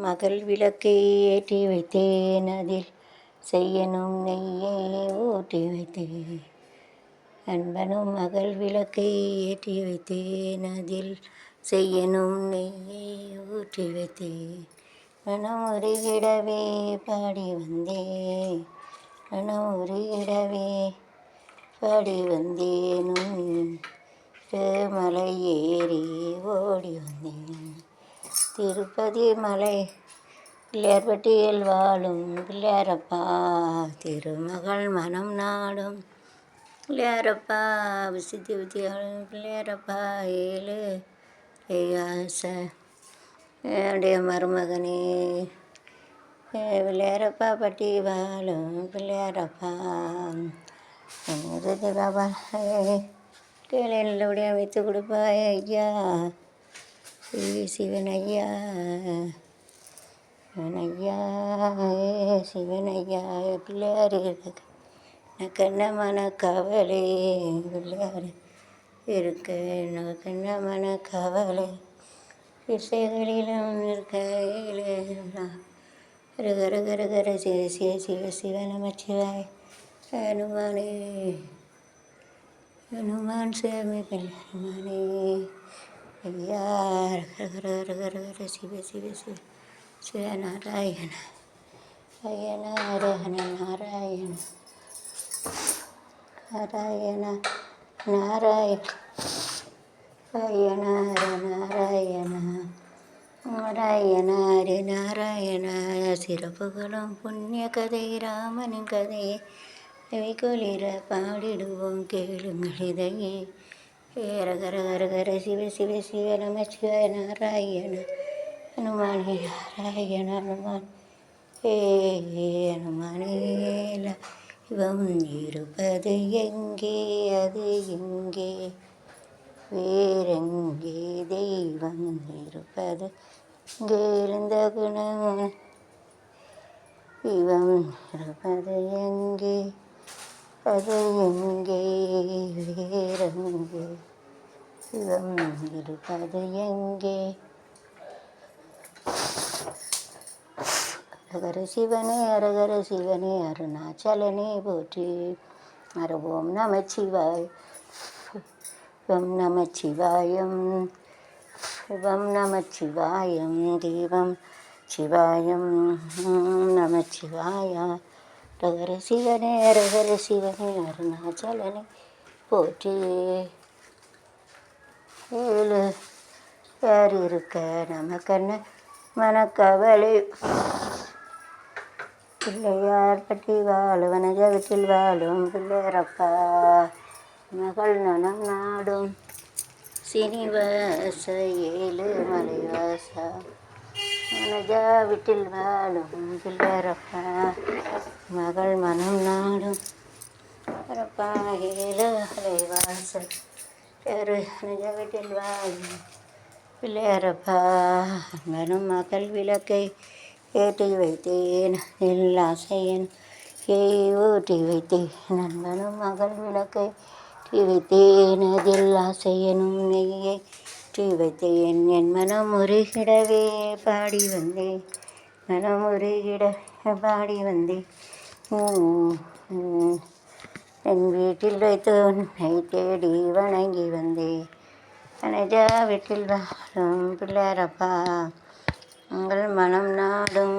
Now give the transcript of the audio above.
மகள் விளக்கை ஏற்றி வைத்தேன். அதில் செய்யணும் நெய்யை ஊற்றி வைத்தேன். அன்பனும் மகள் விளக்கை ஏற்றி வைத்தேன். அதில் செய்யணும் நெய்யை ஊற்றி வைத்தேன். மனம் உருகிடவே பாடி வந்தேன். மனம் உருகிடவே பாடி வந்தேனும். மலை ஏறி ஓடி வந்தேன். திருப்பதி மலை பிள்ளையார்பட்டியில் வாழும் பிள்ளையாரப்பா திருமகள் மனம் நாடும் பிள்ளையாரப்பா விசித்தி வித்தியாலும் பிள்ளையாரப்பா ஏழு ஆசை என்னுடைய மருமகனே பிள்ளையாரப்பா பட்டி வாழும் பிள்ளையாரப்பா. பாபா? பாபா நல்லபடியாக வைத்து கொடுப்பாய் ஐயா. ஸ்ரீ சிவனையா ஐயா சிவன் ஐயா ஏ சிவன் ஐயா மன கவலை பிள்ளையார் இருக்க. எனக்கு என்ன மன கவலை இசைகளிலும் இருக்கையில் கர கர கர சிவ சிவ சிவ சிவ நமச்சிவாய். ஹனுமானே ஹனுமான் சுவாமி ஹனுமானே ஐயா ஹர ஹர ஹர ஹர சிவ சிவ சிவ சிவ நாராயண ஐயன ஹரஹன நாராயண நாராயண நாராயண ஐய நார நாராயண நாராயண ஹரி நாராயண சிறப்புகளும் புண்ணிய கதை ராமனின் கதை செவிக்குளிர பாடிடுவோம் கேளுங்கள் இதையே. ஹர ஹர ஹர ஹர சிவ சிவ சிவ நம சிவாய நாராயண ஹனுமானே நாராயண ஹனுமான். ஏ ஹனுமானேல இவம் இருப்பது எங்கே அது எங்கே? வேறெங்கே தெய்வம் இருப்பது? இங்கே இருந்த குணம் இவம் இருப்பது எங்கே? அது எங்கே வேறெங்கே? இவம் இருப்பது எங்கே அரகர சிவனே அரகர சிவனே அருணாச்சலனே போற்றி. மரபோம் நமச்சிவாய். ஓம் நமச்சிவாயம். சிவம் நமச்சிவாயம். தீபம் சிவாயம். நமச்சிவாய. ரகர சிவனே ரகர சிவனே அருணாச்சலனே போற்றி. ஏழு யார் இருக்க நமக்கண்ண மனக்கவலை? பிள்ளையார் பட்டி வாழுவன ஜகத்தில் வாழும் பிள்ளையரப்பா. மகள் நனம் நாடும். சினிவாச ஏழு மலைவாசா. மனஜா வீட்டில் வாழும் பிள்ளையரப்பா மகள் மனம் நாடும். ரப்பா ஏழு மலைவாசல் யாரு மனஜா வீட்டில் வாழும் பிள்ளையரப்பா மனம் மகள் விளக்கை ஏற்றி வைத்தேன். எல்லாசையன் ஏய் ஊட்டி வைத்தேன். நண்பனும் மகள் விளக்கை வைத்தேன். அதில் ஆசையனும் நெய்யை ஏற்றி வைத்தேன் என் மனம் உருகிடவே பாடி வந்தேன் மனம் உருகிட பாடி வந்தேன் என் வீட்டில் வைத்து உன்னை தேடி வணங்கி வந்தேன் அனைஜா வீட்டில் வாழும் பிள்ளையாரப்பா. உங்கள் மனம் நாடும்